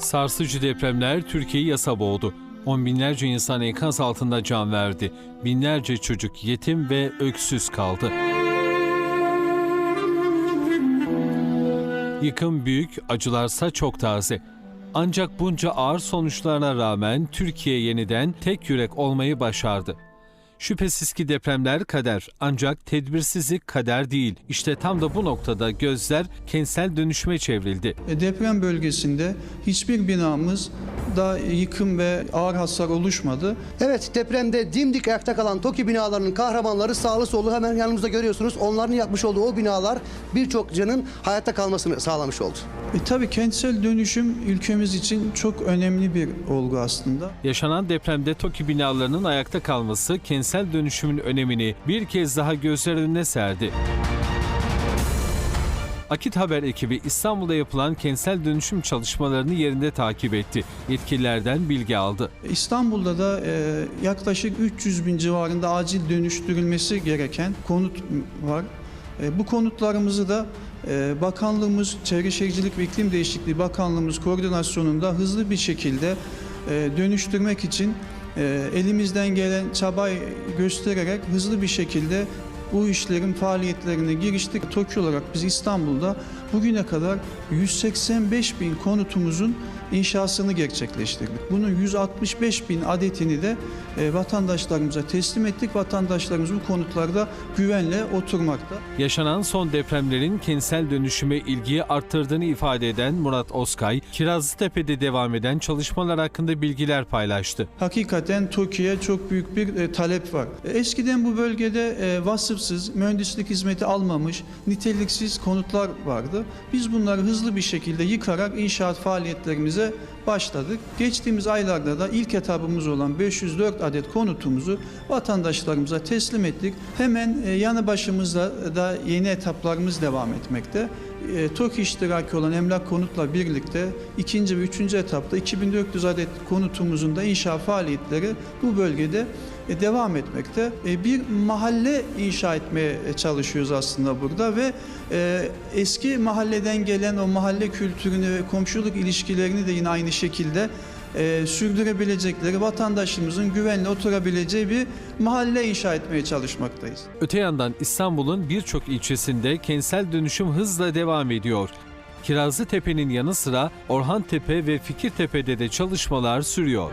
Sarsıcı depremler Türkiye'yi yasa boğdu. On binlerce insan enkaz altında can verdi. Binlerce çocuk yetim ve öksüz kaldı. Yıkım büyük, acılarsa çok taze. Ancak bunca ağır sonuçlarına rağmen Türkiye yeniden tek yürek olmayı başardı. Şüphesiz ki depremler kader ancak tedbirsizlik kader değil. İşte tam da bu noktada gözler kentsel dönüşüme çevrildi. E, Deprem bölgesinde hiçbir binamız da yıkım ve ağır hasar oluşmadı. Evet depremde dimdik ayakta kalan TOKİ binalarının kahramanları sağlı sollu hemen yanımızda görüyorsunuz. Onların yapmış olduğu o binalar birçok canın hayatta kalmasını sağlamış oldu. E, tabii kentsel dönüşüm ülkemiz için çok önemli bir olgu aslında. Yaşanan depremde TOKİ binalarının ayakta kalması kentsel dönüşümün önemini bir kez daha gözler önüne serdi. Akit Haber ekibi İstanbul'da yapılan kentsel dönüşüm çalışmalarını yerinde takip etti. Yetkililerden bilgi aldı. İstanbul'da da e, yaklaşık 300 bin civarında acil dönüştürülmesi gereken konut var. E, bu konutlarımızı da e, bakanlığımız, Çevre Şehircilik ve İklim Değişikliği Bakanlığımız koordinasyonunda hızlı bir şekilde e, dönüştürmek için elimizden gelen çabayı göstererek hızlı bir şekilde bu işlerin faaliyetlerine giriştik. TOKİ olarak biz İstanbul'da bugüne kadar 185 bin konutumuzun inşasını gerçekleştirdik. Bunun 165 bin adetini de e, vatandaşlarımıza teslim ettik. Vatandaşlarımız bu konutlarda güvenle oturmakta. Yaşanan son depremlerin kentsel dönüşüme ilgiyi arttırdığını ifade eden Murat Oskay, Kirazlıtepe'de devam eden çalışmalar hakkında bilgiler paylaştı. Hakikaten TOKİ'ye çok büyük bir e, talep var. E, Eskiden bu bölgede e, vasıfsız, mühendislik hizmeti almamış, niteliksiz konutlar vardı. Biz bunları hızlı bir şekilde yıkarak inşaat faaliyetlerimize başladık. Geçtiğimiz aylarda da ilk etabımız olan 504 adet konutumuzu vatandaşlarımıza teslim ettik. Hemen e, yanı başımızda da yeni etaplarımız devam etmekte. E, TOKİ iştiraki olan emlak konutla birlikte ikinci ve üçüncü etapta 2400 adet konutumuzun da inşa faaliyetleri bu bölgede e, devam etmekte. E, Bir mahalle inşa etmeye çalışıyoruz aslında burada ve e, eski mahalleden gelen o mahalle kültürünü ve komşuluk ilişkilerini de yine aynı şekilde e, sürdürebilecekleri, vatandaşımızın güvenle oturabileceği bir mahalle inşa etmeye çalışmaktayız. Öte yandan İstanbul'un birçok ilçesinde kentsel dönüşüm hızla devam ediyor. Kirazlıtepe'nin yanı sıra Orhantepe ve Fikirtepe'de de çalışmalar sürüyor.